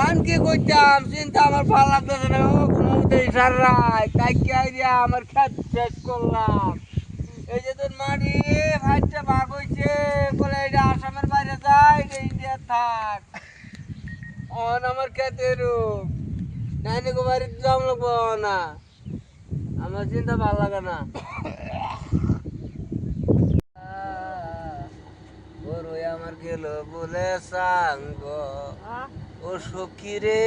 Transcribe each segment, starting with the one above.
গান কি করতাম? চিন্তা আমার ভালো লাগতেছে না। ও ঘুমোতে সারাই তাই কি আইডিয়া আমার খেত শেষ করলাম। এই যে তোর মাটি ভাইটা ভাগ হইছে। বলে এটা আসামের বাইরে যায় এটা ইন্ডিয়া থাক। অন আমার খেতে রূপ। নাইনি গো বাড়িতে যাম লাগবো না। আমার চিন্তা ভালো লাগে না গরু বলে সাঙ্গ। ও সখী রে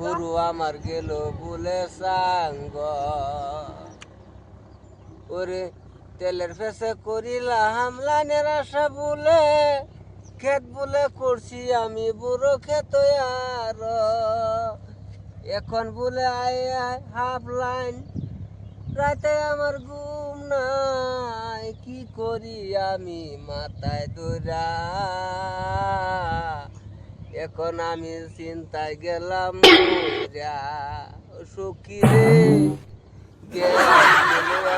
গরু আমার গেল বলে সাঙ্গ। ওরে তেলের ফেসে করিলাম লাইনের আশা বলে ক্ষেত বলে করছি আমি বুড়ো ক্ষেত আর। এখন বলে আয় আয় হাফ লাইন রাতে আমার কি করি আমি মাথায় দৌড়া এখন আমি চিন্তায় গেলাম সখী রে।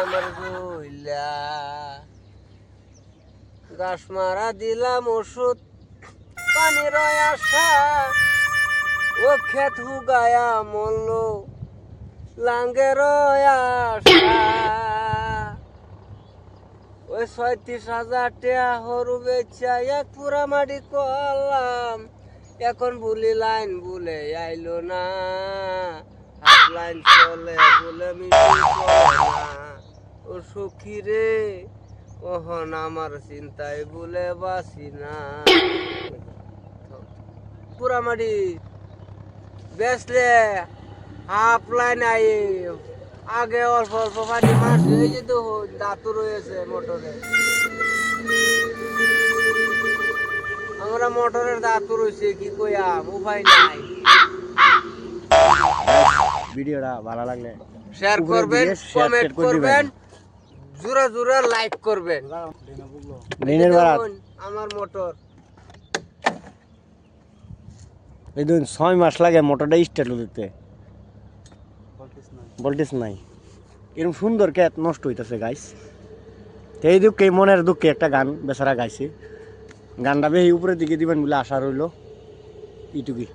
আমার গইলা গাছ মারা দিলাম ওষুধ, পানির আশা। ও ক্ষেত হুগায়া মল্ল লাঙ্গের আশা। ওই ছয়ত্রিশ হাজার টাকা হরু বেচা, এক পুরা মাটি করলাম। এখন ভুলি লাইন বলে আইলো না। হাফ লাইন চলে বলে মিশি চলে না ও সখী রে, ওহন আমার চিন্তায় বলে বাসি না। পুরা মাটি বেসলে হাফ লাইন আই আগে অল্প অল্প পানি মাছ এই যে তো দাঁতু রয়েছে মোটরে। আমরা মোটরের দাঁতু রয়েছে কি কইয়াম উপায় নাই। ভিডিওটা ভালো লাগলে শেয়ার করবেন কমেন্ট করবেন জোরা জোরা লাইক করবেন। বেলা দেখুন, আমার মোটর। এই ধরুন ছয় মাস লাগে মোটরটা স্টার্ট দিতে ভোল্টেজ নাই। এরকম সুন্দর ক্যাত নষ্ট হইতেছে গাইস তো এই দুঃখে, মনের দুঃখে একটা গান, বেচারা গাইছে। গানটা বেশি উপরের দিকে দিবেন বলে আশা রইল। এইটুকুই।